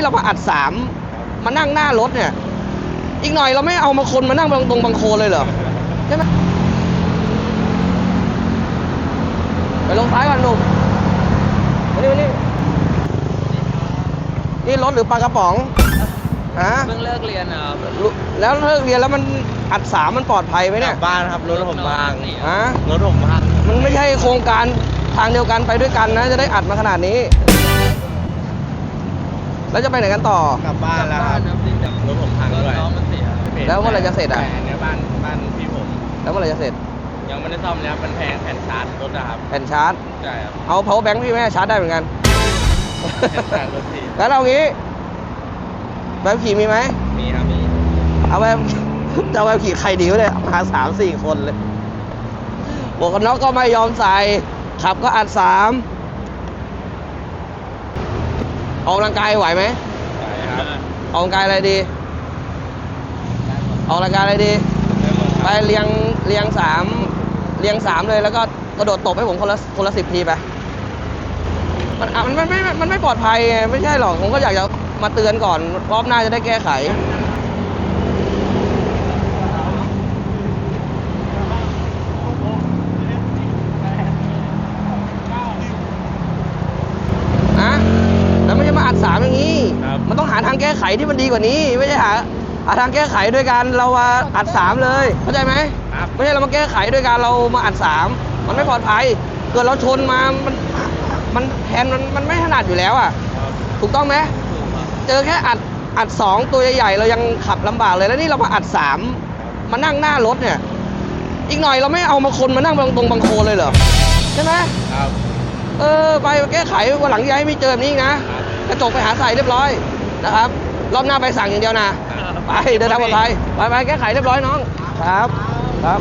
นี่เรามาอัดสามมานั่งหน้ารถเนี่ย อีกหน่อยเราไม่เอามาคนมานั่งตรงตรงบังโคลนเลยเหรอใช่ไหมไปลงท้ายก่อนหนุ่มมานี่มานี่นี่รถหรือปลากระป๋องฮะเพิ่งเลิกเรียนนะครับรู้แล้วเลิกเรียนแล้วมันอัดสามมันปลอดภัยไหมกเนี่ลัยบบ้านครับรถผมพังฮะ รถผมพังมันไม่ใช่โครงการทางเดียวกันไปด้วยกันนะ จะได้อัดมาขนาดนี้ แล้วจะไปไหนกันต่อ กลับบ้านแล้วครับรถผมพังด้วยล้อมันเสียแล้วเมื่อไหร่จะเสร็จอะแผงเนี้ยบ้านบ้านพี่ผม แล้วเมื่อไหร่จะเสร็จ ยังไม่ได้ซ่อมเลยครับมันแพงแผ่นชาร์จรถนะครับแผ่นชาร์จ ใช่ครับเอา power bank พี่แม่ชาร์จได้เหมือนกัน แผ่นชาร์จรถพี่แล้วเอางี้แบบขี่มีไหม มีครับมีเอาแบบจะเอาแบบขี่ใครดีวะเนี่ยมาสามสี่คนเลยหมวกกันน็อกก็ไม่ยอมใส่ขับก็อัดสาม ออกกำลังกายไหวไหมใช่ครับออกกำลังกายอะไรดี ออกกำลังกายอะไรดี ไปเรียงเรียงสามเรียงสามเลยแล้วก็กระโดดตบให้ผมคนละคนละสิบทีไปมันอะมันมันไม่มันไม่ปลอดภัยไงไม่ใช่หรอกผมก็อยากจะมาเตือนก่อนรอบหน้าจะได้แก้ไข นะแล้วไม่ใช่มาอัดสามอย่างนี้ ครับ มันต้องหาทาง แก้ไขที่มันดีกว่านี้ ไม่ใช่หาหาทางแก้ไขด้วยการเรามาอัดสามเลยเข้าใจไหมครับไม่ใช่เรามาแก้ไขด้วยการเรามาอัดสามมันไม่ปลอดภัย เกิดเราชนมามันมันแทนมันมันไม่ถนัดอยู่แล้วอะถูกต้องไหมเจอแค่อัดอัดสองตัวใหญ่ๆเรายังขับลำบากเลยแล้วนี่เรามาอัดสามมานั่งหน้ารถเนี่ย อีกหน่อยเราไม่เอามาคนมานั่งตรงตรงบังโคลนเลยเหรอใช่ไหมครับเออไปแก้ไขวันหลังอย้ายไม่เจอแบบนี้อีกนะกระจกไปหาใส่เรียบร้อย นะครับ รอบหน้าไปสั่งอย่างเดียวนะ ไปเดินทางปลอดภัยไปไปแก้ไขเรียบร้อยน้อง ครับ ครับ